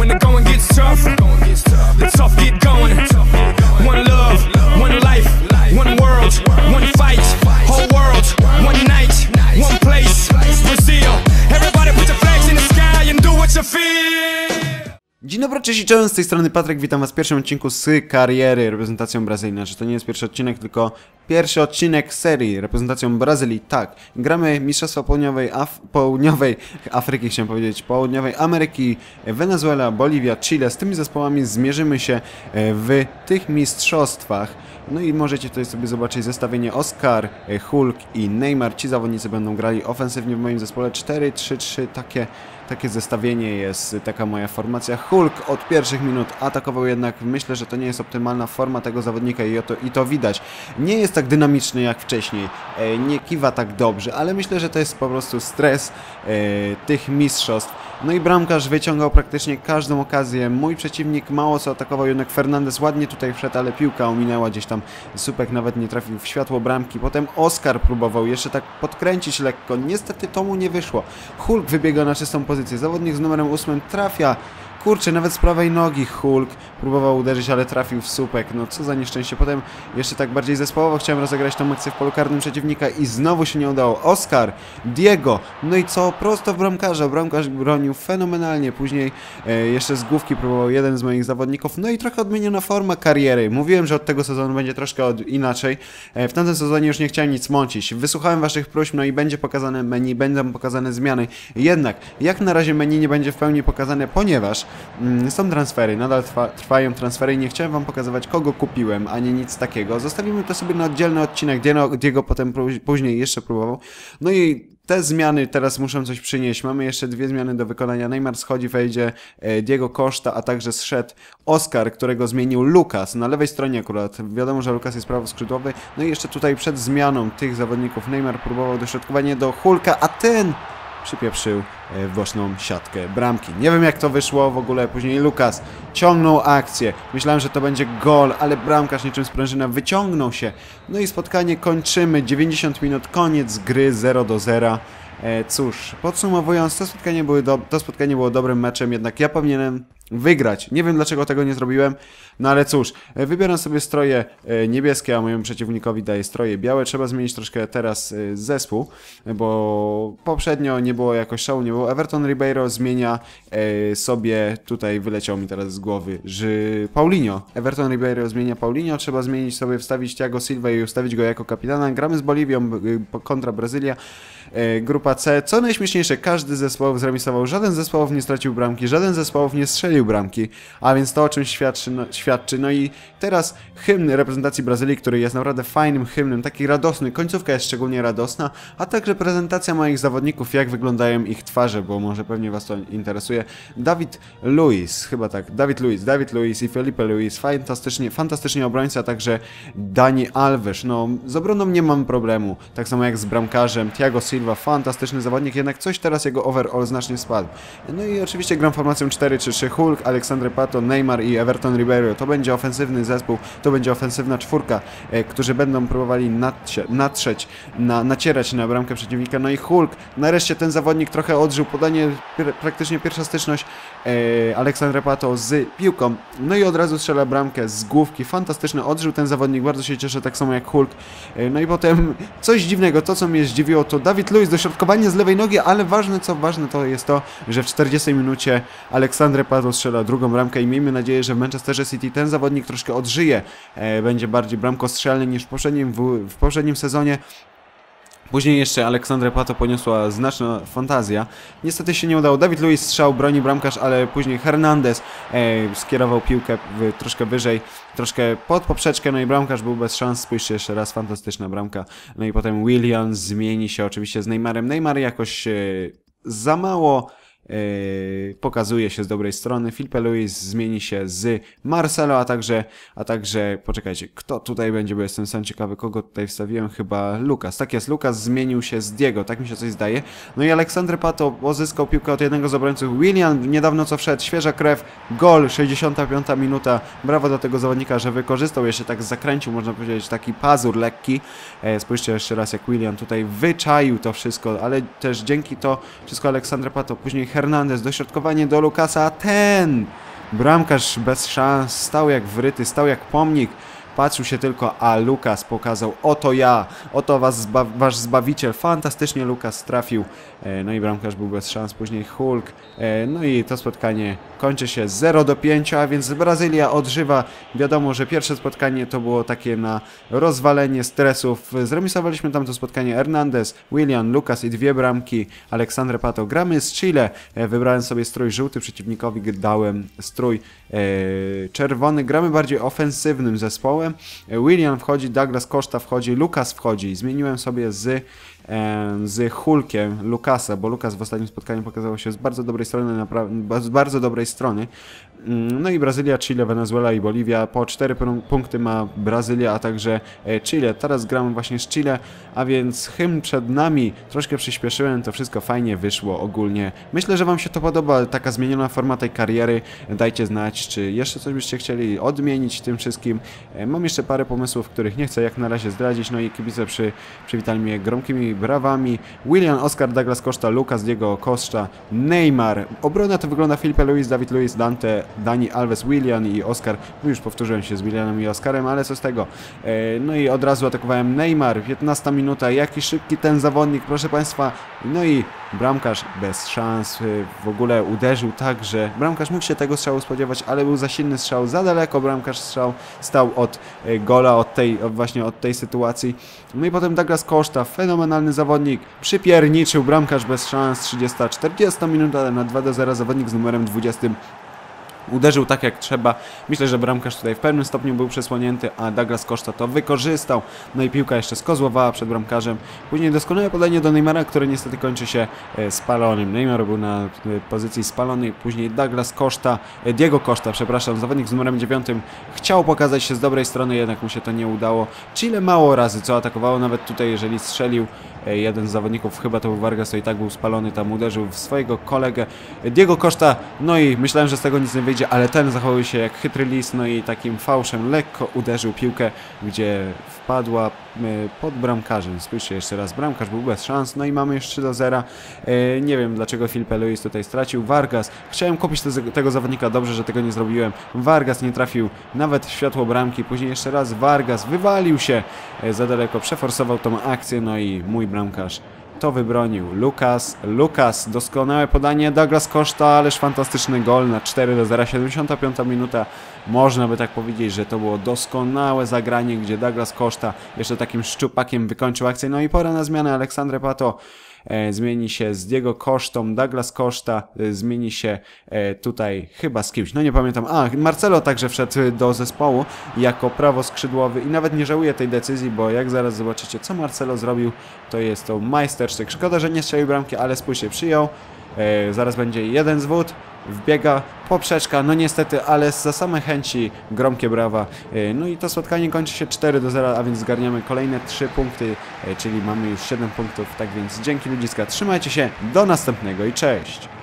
when the going gets tough. The tough get going. One love, one life, one world, one fight. Whole world, one night, one place. Brazil. Everybody put your flags in the sky and do what you feel. Dzień dobry, cześć i cześć, z tej strony Patryk, witam was w pierwszym odcinku z kariery reprezentacją Brazylii. Znaczy to nie jest pierwszy odcinek, tylko pierwszy odcinek serii reprezentacją Brazylii. Tak, gramy Mistrzostwa Południowej, Af Południowej Afryki, chciałem powiedzieć, Południowej Ameryki, Wenezuela, Boliwia, Chile. Z tymi zespołami zmierzymy się e, w tych mistrzostwach. No i możecie tutaj sobie zobaczyć zestawienie Oscar, e, Hulk i Neymar. Ci zawodnicy będą grali ofensywnie w moim zespole 4-3-3, takie takie zestawienie jest, taka moja formacja. Hulk od pierwszych minut atakował jednak, myślę, że to nie jest optymalna forma tego zawodnika i to, i to widać. Nie jest tak dynamiczny jak wcześniej, e, nie kiwa tak dobrze, ale myślę, że to jest po prostu stres e, tych mistrzostw. No i bramkarz wyciągał praktycznie każdą okazję. Mój przeciwnik mało co atakował, jednak Fernandez ładnie tutaj wszedł, ale piłka ominęła gdzieś tam. Supek nawet nie trafił w światło bramki. Potem Oscar próbował jeszcze tak podkręcić lekko. Niestety to mu nie wyszło. Hulk wybiega na czystą pozycję. Zawodnik z numerem 8 trafia Kurczę, nawet z prawej nogi Hulk próbował uderzyć, ale trafił w słupek. No co za nieszczęście. Potem jeszcze tak bardziej zespołowo chciałem rozegrać tą akcję w polu karnym przeciwnika i znowu się nie udało. Oscar, Diego, no i co? Prosto w bramkarza. Bramkarz bronił fenomenalnie. Później e, jeszcze z główki próbował jeden z moich zawodników. No i trochę odmieniona forma kariery. Mówiłem, że od tego sezonu będzie troszkę od, inaczej. E, w tamtym sezonie już nie chciałem nic mącić. Wysłuchałem waszych próśb, no i będzie pokazane menu, będą pokazane zmiany. Jednak, jak na razie menu nie będzie w pełni pokazane, ponieważ są transfery, nadal trwa, trwają transfery i nie chciałem wam pokazywać kogo kupiłem, ani nic takiego. Zostawimy to sobie na oddzielny odcinek, Diego, Diego potem później jeszcze próbował. No i te zmiany teraz muszą coś przynieść. Mamy jeszcze dwie zmiany do wykonania. Neymar schodzi, wejdzie e, Diego Costa, a także zszedł Oscar, którego zmienił Lukas. Na lewej stronie akurat. Wiadomo, że Lukas jest prawoskrzydłowy. No i jeszcze tutaj przed zmianą tych zawodników Neymar próbował dośrodkowanie do Hulka, a ten przypieprzył e, w boczną siatkę bramki. Nie wiem jak to wyszło w ogóle, później Lukas ciągnął akcję. Myślałem, że to będzie gol, ale bramkarz niczym sprężyna wyciągnął się. No i spotkanie kończymy. 90 minut, koniec gry 0 do 0. E, cóż, podsumowując, to spotkanie, były to spotkanie było dobrym meczem, jednak ja powinienem wygrać. Nie wiem dlaczego tego nie zrobiłem, no ale cóż, e, wybieram sobie stroje e, niebieskie, a mojemu przeciwnikowi daję stroje białe. Trzeba zmienić troszkę teraz e, zespół, bo poprzednio nie było jakoś szału, nie było. Everton Ribeiro zmienia sobie, tutaj wyleciał mi teraz z głowy, że Paulinho. Everton Ribeiro zmienia Paulinho, trzeba zmienić sobie, wstawić Thiago Silva i ustawić go jako kapitana. Gramy z Boliwią kontra Brazylia. Grupa C. Co najśmieszniejsze, każdy zespoł zremisował, żaden zespołów nie stracił bramki, żaden zespołów nie strzelił bramki, a więc to o czym świadczy, no, świadczy. No i teraz hymn reprezentacji Brazylii, który jest naprawdę fajnym hymnem, taki radosny, końcówka jest szczególnie radosna, a także prezentacja moich zawodników, jak wyglądają ich twarze, bo może pewnie Was to interesuje. Dawid Luiz, chyba tak, Dawid Luiz, Dawid Luiz i Felipe Luiz, fantastycznie, fantastycznie obrońca, także Dani Alves, no z obroną nie mam problemu, tak samo jak z bramkarzem, Thiago Silva, fantastyczny zawodnik, jednak coś teraz jego overall znacznie spadł. No i oczywiście gram formacją 4-3-3, Aleksandry Pato, Neymar i Everton Ribeiro, to będzie ofensywny zespół, to będzie ofensywna czwórka, e, którzy będą próbowali natrzeć, na, nacierać na bramkę przeciwnika. No i Hulk, nareszcie ten zawodnik trochę odżył, podanie praktycznie pierwsza styczność e, Pato z piłką. No i od razu strzela bramkę z główki. Fantastyczny odżył ten zawodnik, bardzo się cieszę, tak samo jak Hulk. E, no i potem coś dziwnego, to co mnie zdziwiło, to Dawid Luiz, dośrodkowanie z lewej nogi, ale ważne co ważne to jest to, że w 40 minucie Aleksandre Pato strzela drugą bramkę i miejmy nadzieję, że w Manchesterze City ten zawodnik troszkę odżyje, e, będzie bardziej bramkostrzelny niż w poprzednim, w, w poprzednim sezonie. Później jeszcze Aleksandrę Pato poniosła znaczna fantazja. Niestety się nie udało. Dawid Luiz strzał, broni bramkarz, ale później Hernandez e, skierował piłkę w, troszkę wyżej, troszkę pod poprzeczkę, no i bramkarz był bez szans. Spójrzcie jeszcze raz, fantastyczna bramka. No i potem Williams zmieni się oczywiście z Neymarem. Neymar jakoś e, za mało pokazuje się z dobrej strony. Filipe Luis zmieni się z Marcelo, a także, a także, poczekajcie, kto tutaj będzie, bo jestem sam ciekawy, kogo tutaj wstawiłem, chyba Lukas. Tak jest, Lukas zmienił się z Diego, tak mi się coś zdaje. No i Aleksander Pato pozyskał piłkę od jednego z obrońców. William niedawno co wszedł, świeża krew, gol, 65 minuta. Brawo do tego zawodnika, że wykorzystał jeszcze tak zakręcił, można powiedzieć, taki pazur lekki. E, spójrzcie jeszcze raz, jak William tutaj wyczaił to wszystko, ale też dzięki to wszystko Aleksander Pato, później Hernandez, dośrodkowanie do Lukasa, ten bramkarz bez szans, stał jak wryty, stał jak pomnik. Patrzył się tylko, a Lukas pokazał, oto ja, oto was zba wasz zbawiciel. Fantastycznie Lukas trafił, e, no i bramkarz był bez szans, później Hulk. E, no i to spotkanie kończy się 0 do 5, a więc Brazylia odżywa. Wiadomo, że pierwsze spotkanie to było takie na rozwalenie stresów. Zremisowaliśmy tam to spotkanie Hernandez, William, Lukas i dwie bramki. Aleksandre Pato. Gramy z Chile. E, wybrałem sobie strój żółty, przeciwnikowi dałem strój czerwony. Gramy bardziej ofensywnym zespołem. William wchodzi, Douglas Costa wchodzi, Lukas wchodzi. Zmieniłem sobie z z Hulkiem Lukasa, bo Lukas w ostatnim spotkaniu pokazał się z bardzo dobrej strony, z bardzo dobrej strony. Mm, No i Brazylia, Chile, Wenezuela i Boliwia. Po 4 punkty ma Brazylia, a także e, Chile. Teraz gramy właśnie z Chile, a więc hymn przed nami. Troszkę przyspieszyłem, to wszystko fajnie wyszło ogólnie. Myślę, że Wam się to podoba, taka zmieniona forma tej kariery. Dajcie znać, czy jeszcze coś byście chcieli odmienić tym wszystkim. E, Mam jeszcze parę pomysłów, których nie chcę jak na razie zdradzić. No i kibice przy, przywitali mnie gromkimi brawami. William, Oscar, Douglas Costa, Lucas, Diego Costa, Neymar. Obrona to wygląda Felipe Luis, David Luis, Dante, Dani Alves, William i Oscar. No już powtórzyłem się z Williamem i Oscarem, ale co z tego. E, No i od razu atakowałem Neymar. 15 minuta. Jaki szybki ten zawodnik, proszę Państwa. No i bramkarz bez szans. e, W ogóle uderzył tak, że bramkarz mógł się tego strzału spodziewać, ale był za silny strzał. Za daleko bramkarz strzał stał od e, gola, od tej, właśnie od tej sytuacji. No i potem Douglas Costa, fenomenalny zawodnik. Przypierniczył bramkarz bez szans. 30-40 minuta na 2 do 0 zawodnik z numerem 20 uderzył tak jak trzeba. Myślę, że bramkarz tutaj w pewnym stopniu był przesłonięty, a Douglas Costa to wykorzystał. No i piłka jeszcze skozłowała przed bramkarzem. Później doskonałe podanie do Neymara, które niestety kończy się e, spalonym. Neymar był na e, pozycji spalonej, później Douglas Costa, e, Diego Costa, przepraszam, zawodnik z numerem 9 chciał pokazać się z dobrej strony, jednak mu się to nie udało. Chile mało razy co atakowało, nawet tutaj jeżeli strzelił jeden z zawodników, chyba to był Vargas, to i tak był spalony, tam uderzył w swojego kolegę Diego Costa, no i myślałem, że z tego nic nie wyjdzie, ale ten zachował się jak chytry lis, no i takim fałszem lekko uderzył piłkę, gdzie wpadła e, pod bramkarzem. Spójrzcie jeszcze raz, bramkarz był bez szans, no i mamy już 3 do 0. E, Nie wiem dlaczego Filipe Luis tutaj stracił. Vargas, chciałem kupić te, tego zawodnika, dobrze, że tego nie zrobiłem. Vargas nie trafił nawet w światło bramki, później jeszcze raz Vargas wywalił się e, za daleko, przeforsował tą akcję, no i mój bramkarz to wybronił. Lukas, Lukas, doskonałe podanie, Douglas Costa, ależ fantastyczny gol na 4 do 0, 75 minuta. Można by tak powiedzieć, że to było doskonałe zagranie, gdzie Douglas Costa jeszcze takim szczupakiem wykończył akcję. No i pora na zmianę, Aleksandre Pato zmieni się z Diego Kosztą, Douglas Costa e, zmieni się e, tutaj chyba z kimś, no nie pamiętam. A, Marcelo także wszedł do zespołu jako prawoskrzydłowy i nawet nie żałuję tej decyzji, bo jak zaraz zobaczycie, co Marcelo zrobił, to jest to majstersztyk. Szkoda, że nie strzelił bramki, ale spójrzcie, przyjął. E, zaraz będzie jeden zwód, wbiega poprzeczka, no niestety, ale za same chęci gromkie brawa. E, No i to spotkanie kończy się 4 do 0, a więc zgarniamy kolejne 3 punkty, e, czyli mamy już 7 punktów, tak więc dzięki ludziska, trzymajcie się, do następnego i cześć!